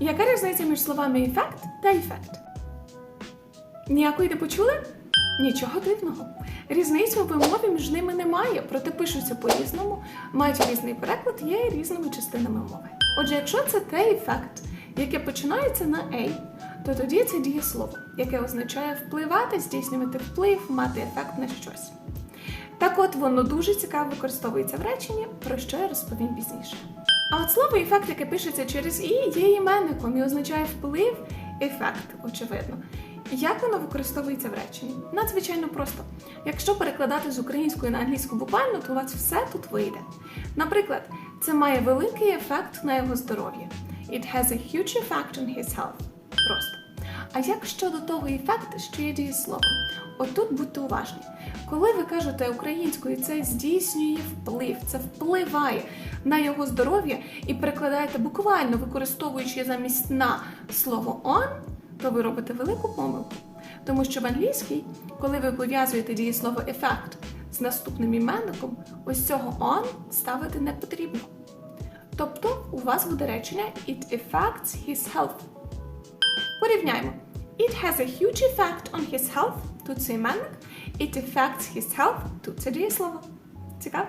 Яка різниця між словами ефект та ефект? Ніякої не почули? Нічого дивного. Різниці у вимові між ними немає, проте пишуться по-різному, мають різний переклад, є різними частинами мови. Отже, якщо це те ефект, яке починається на «a», то тоді це дієслово, яке означає впливати, здійснювати вплив, мати ефект на щось. Так от воно дуже цікаво використовується в реченні, про що я розповім пізніше. А от слово ефект, яке пишеться через і, є іменником і означає вплив, ефект, очевидно. Як воно використовується в реченні? Надзвичайно просто. Якщо перекладати з української на англійську буквально, то у вас все тут вийде. Наприклад, це має великий ефект на його здоров'я. It has a huge effect on his health. Просто. А як щодо того ефекту, що є дієсловом? Отут будьте уважні. Коли ви кажете українською, це здійснює вплив, це впливає на його здоров'я і перекладаєте буквально використовуючи замість на слово on, то ви робите велику помилку. Тому що в англійській, коли ви пов'язуєте дієслово effect з наступним іменником, ось цього on ставити не потрібно. Тобто у вас буде речення It affects his health. Порівняємо. It has a huge effect on his health. Тут це іменник. It affects his health. Тут це дієслово. Цікаво?